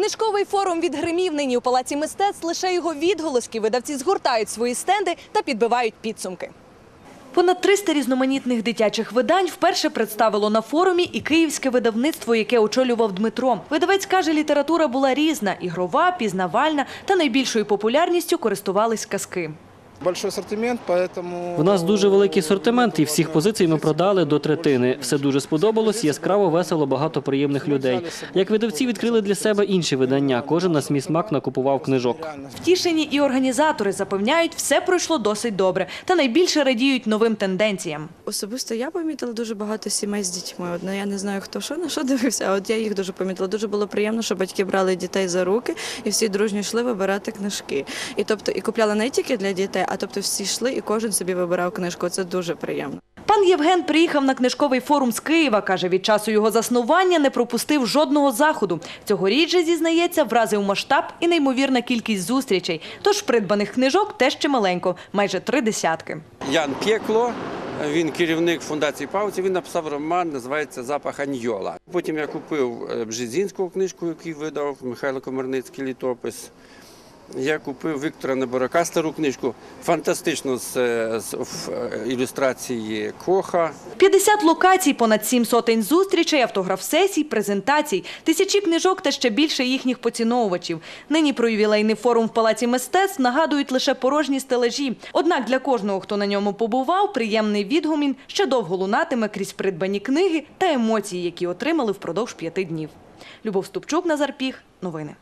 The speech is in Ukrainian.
Книжковий форум відгримів нині у палаці мистецтв. Лише його відголоски видавці згортають свої стенди та підбивають підсумки. Понад 300 різноманітних дитячих видань вперше представило на форумі і київське видавництво, яке очолював Дмитро. Видавець каже, література була різна – ігрова, пізнавальна та найбільшою популярністю користувались казки. Большой ассортимент, поэтому... У нас дуже великий асортимент, і всіх позицій ми продали до третини. Все дуже сподобалось, яскраво, весело, багато приємних людей. Як видавці відкрили для себе інші видання. Кожен на свій смак накупував книжок. Втішені і організатори запевняють, все пройшло досить добре та найбільше радіють новим тенденціям. Особисто я помітила дуже багато сімей з дітьми. От, ну, я не знаю, хто що на що дивився, а от я їх дуже помітила. Дуже було приємно, що батьки брали дітей за руки і всі дружньо йшли вибирати книжки. І тобто і купляли не тільки для дітей, а тобто всі йшли і кожен собі вибирав книжку. Це дуже приємно. Пан Євген приїхав на книжковий форум з Києва. Каже, від часу його заснування не пропустив жодного заходу. Цьогоріч же, зізнається, вразив масштаб і неймовірна кількість зустрічей. Тож придбаних книжок теж чималенько – майже три десятки. Ян Пєкло. Він керівник фундації Пауці. Він написав роман, називається Запах Аньйола. Потім я купив Бжезінську книжку, який видав Михайло Комарницький літопис. Я купив Віктора Неборака стару книжку, фантастичну з, з е, ілюстрації Коха. 50 локацій, понад сім сотень зустрічей, автограф-сесій, презентацій, тисячі книжок та ще більше їхніх поціновувачів. Нині про ювілейний форум в Палаці мистецтв нагадують лише порожні стележі. Однак для кожного, хто на ньому побував, приємний відгумін ще довго лунатиме крізь придбані книги та емоції, які отримали впродовж п'яти днів. Любов Ступчук, Назар Піх. Новини.